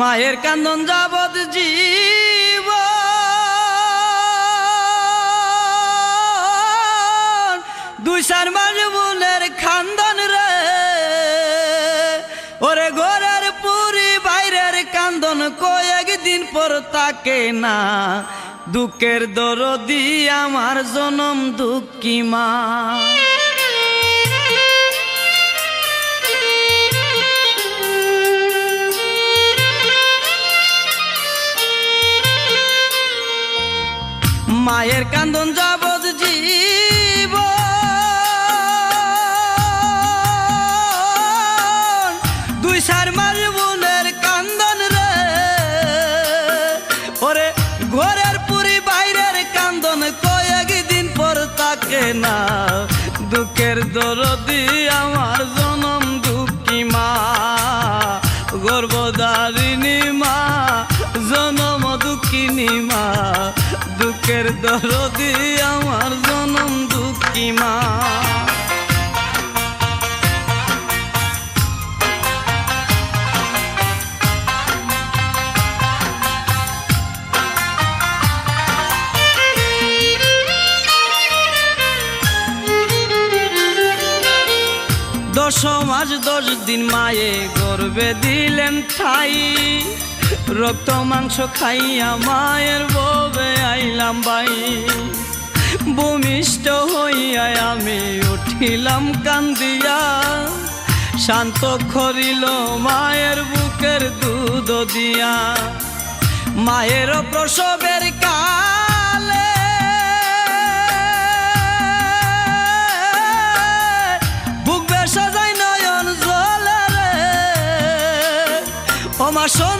মায়ের কান্দন যাবত জীব। দুই চার মাস খান্দন রে। ওরে ঘরের পুরি বাইরের কান্দন কয়েক দিন পর তাকে না। দুঃখের দরদি আমার জনম দুঃখী মা। মায়ের কান্দন যাবত জীব। দুই সার মাস বোনের কান্দন রে। ওরে ঘরের পুরি বাইরের কান্দন কয়েক দিন পর তাকে না, দুঃখের দরদি দরদি আমার জনম দুঃখী মা। দশ মাস দশ দিন মায়ে গর্বে দিলেন ঠাই। রক্ত, মাংস খাইয়া মায়ের ববে আইলাম বাই। ভূমিষ্ঠ হইয়া আমি উঠিলাম কান্দিয়া। শান্ত করিল মায়ের বুকের দুধ দিয়া। মায়ের প্রসবের কালে বুক বেসাজাই নয়ন জলে রে। আমার সন্তানের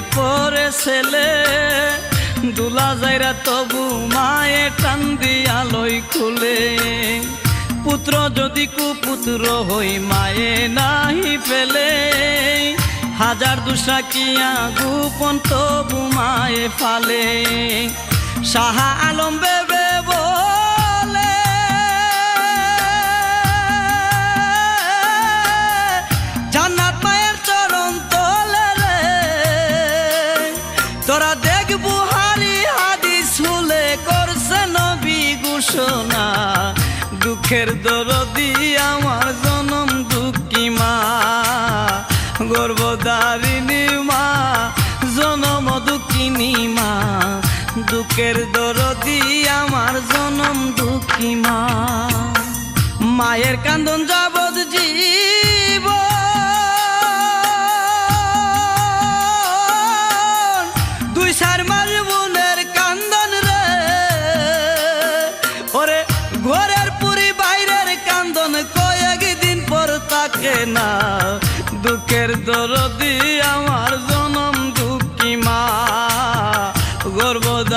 পরে ছেলে, দুলা যাইরা তবু মায়ে টান আলোই লই খুলে। পুত্র যদি কুপুত্র হই, মায়ে নাহি ফেলে। হাজার দুশা কিয়া গোপন তবু মায়ে ফালে। সাহা আলম বেবে দুঃখের দরদি আমার জনম দুঃখী মা গর্বদারিণী মা, জনম দুঃখিনী মা। দুঃখের দরদি আমার জনম দুঃখী মা। মায়ের কান্দন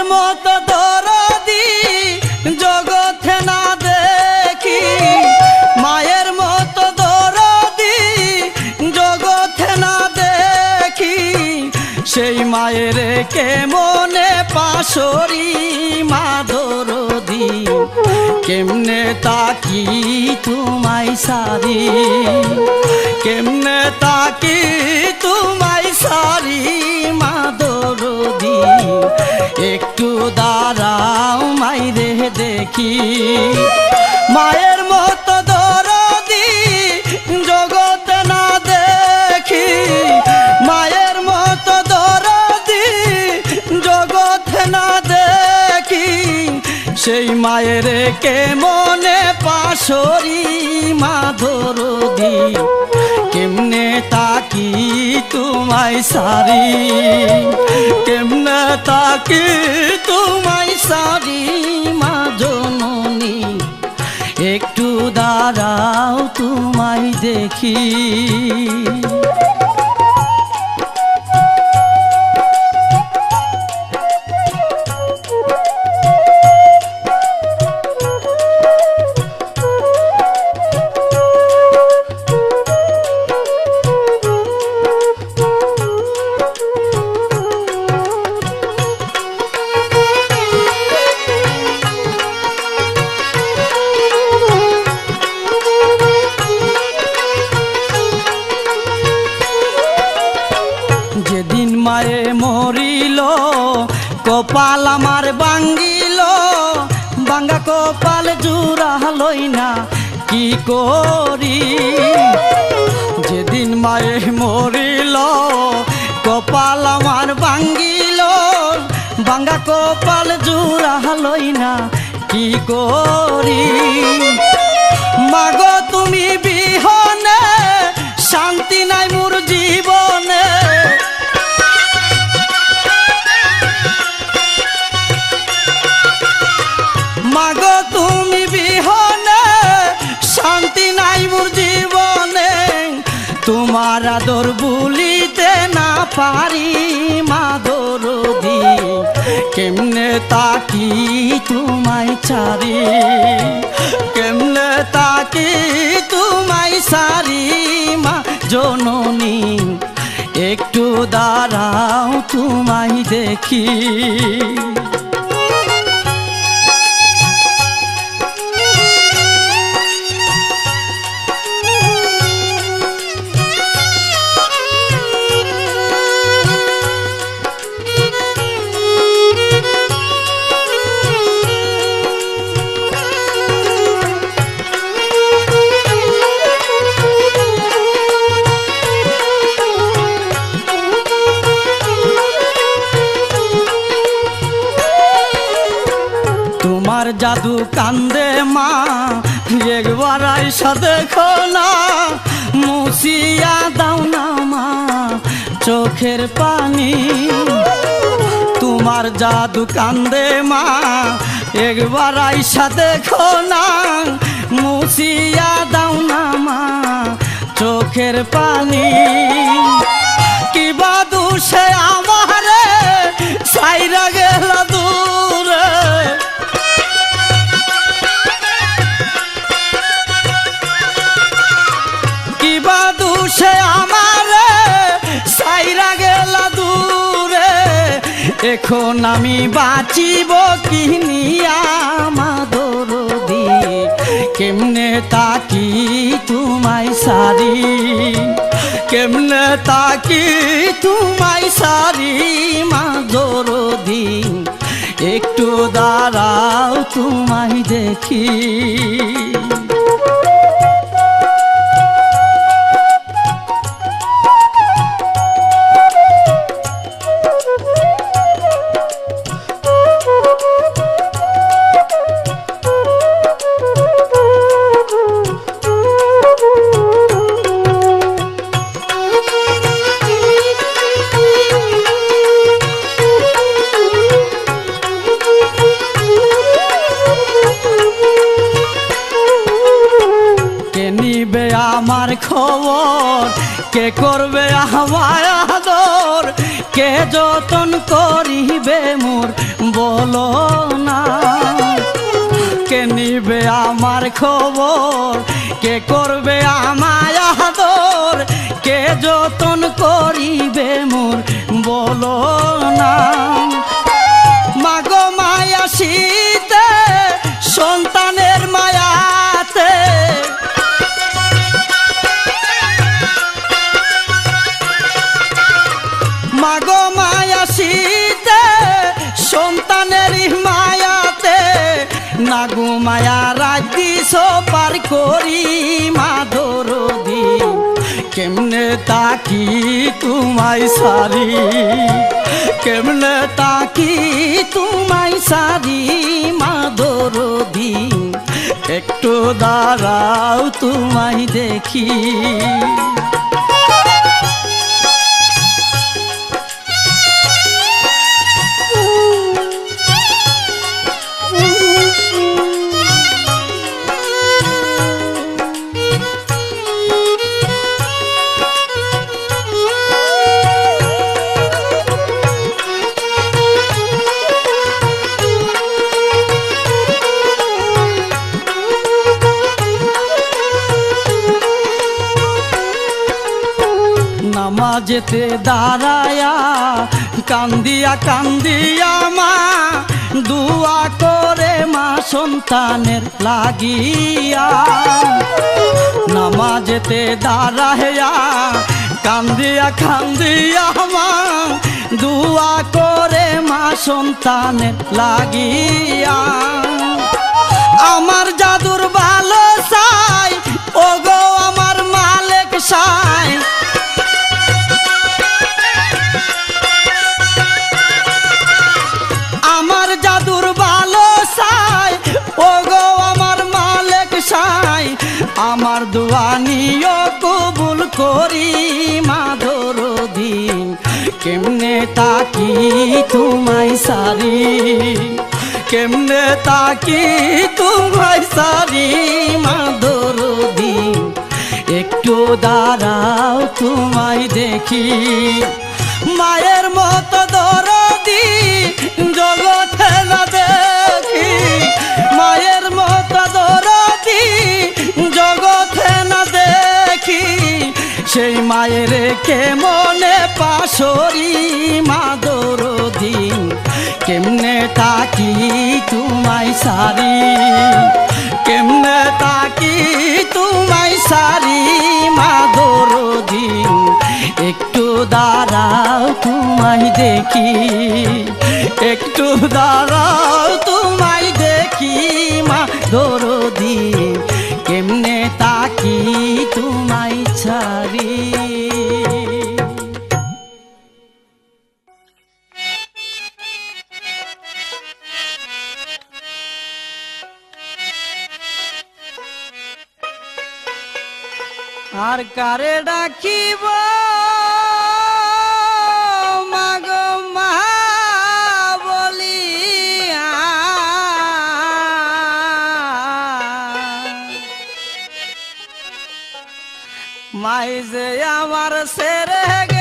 মায়ের মতো দরদি জগতে না দেখি। মায়ের মতো দরদি জগতে না দেখি। সেই মায়ের কে মনে পাশরি মা দরদি? কেমনে তাকি তোমায় সারি? কেমনে তাকি তোমায় সরি মাদরদি একটু দাঁড়াও মাইরে দেখি। মায়ের সেই মায়ের কে মনে পাশরি মাধরদি কেমনে তাকি তোমায় সারি? কেমনে তাকি তোমায় সারি মা একটু দাঁড়াও তোমায় দেখি। মরিল, কপাল আমার বাঙ্গিল বাঙ্গা কপাল জুড়া লই না, কি করি? যেদিন মায়ে মরিল, কপাল আমার বাঙ্গিল বাঙ্গা কপাল জুড়া না, কি করি? মাগো তুমি বিহনে, শান্তি নাই মোর জীবনে মাগো, তুমি বিহনে, শান্তি নাই মোর জীবনে। তোমার আদর বলিতে না পারি মাদর কেমনে তাকি তোমায় চারি কেমনে তাকি তোমায় সারি মা জননী? একটু দাঁড়াও তোমায় দেখি। চোখের পানি। তোমার জাদু কান্দে মা, একবার আইসা দেখো না মুসিয়া দাও না মা, চোখের পানি। কি কিবা দুষে আমারে সাইরা গেল দূরে। কিবা দুষে আমারে এখন আমি বাঁচিব কিনিয়া মাদর দি কেমনে তাকি তোমায় সারি? কেমনে তাকি তোমায় সারি মাদর দি একটু দাঁড়াও তোমায় দেখি। খবর? কে করবে আমায় কে যতন করিবে মোর? বলো না। মাগো মায়া শীতে, সন্তানের মায়াতে। মাগো মায়া শীতে, সন্তানের মায়াতে। না মায়া রাজি পার করি মাধরদি কেমনে তাকি তোমায় সারি? কেমনে তাকি তোমায় সারি মাধরদি একটু দাঁড়াও তোমায় দেখি। নামাজেতে দাঁড়ায়া কান্দিয়া কান্দিয়া মা, দুয়া করে মা সন্তানের লাগিয়া। নামাজেতে দাঁড়ায়া কান্দিয়া কান্দিয়া মা, দুয়া করে মা সন্তানের লাগিয়া। আমার জাদুর করি মাধর দিন, কেমনে তাকি তোমায় সারি? কেমনে তাকি তোমায় সারি মাধর দিন? একটু দাঁড়াও তোমায় দেখি। মায়ের মতো দরদি, জগতে না দেখি। মায়ের সেই মায়ের কে মনে পাশরি মা দরদি কেমনে তাকি তোমায় সারি? কেমনে তাকি তোমায় সারি মা দরদি একটু দাঁড়াও তোমায় দেখি। একটু দাঁড়াও তোমায় দেখি মা দরদি আর কারে ডাকিব? মাগো মাই যে আমার সেরে গেল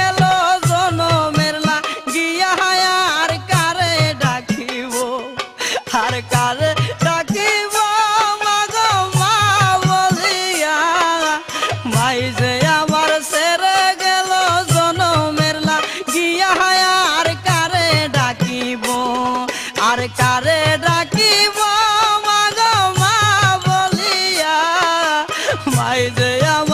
মাই যে আমার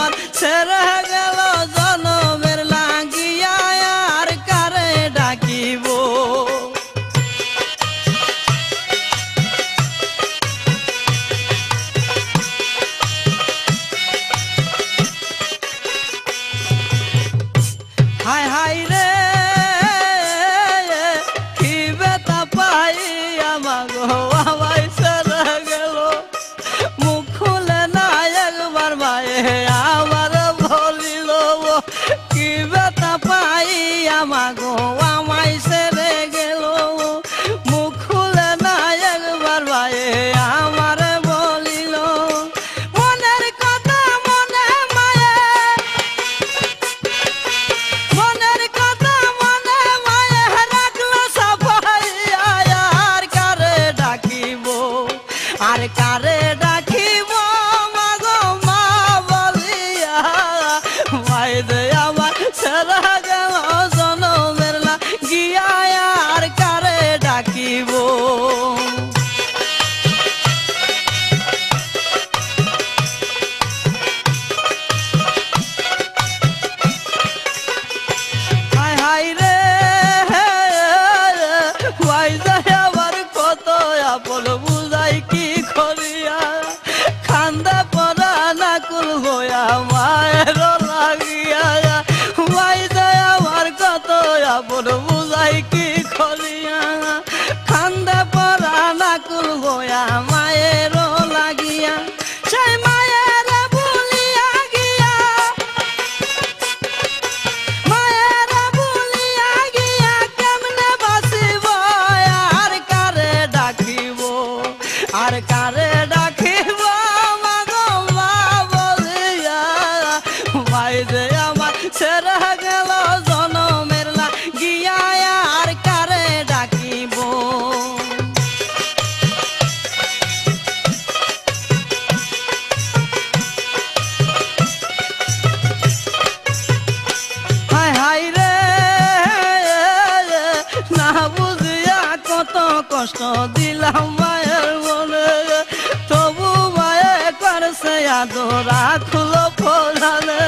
কষ্ট দিলাম মায়ের মনে। তবু মায়ে করছে আদরা খুলো ফোলালে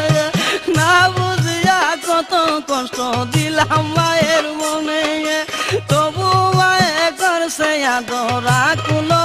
না বুঝিয়া কত কষ্ট দিলাম মায়ের মনে। তবু মায়ে করছে আদরা খুলো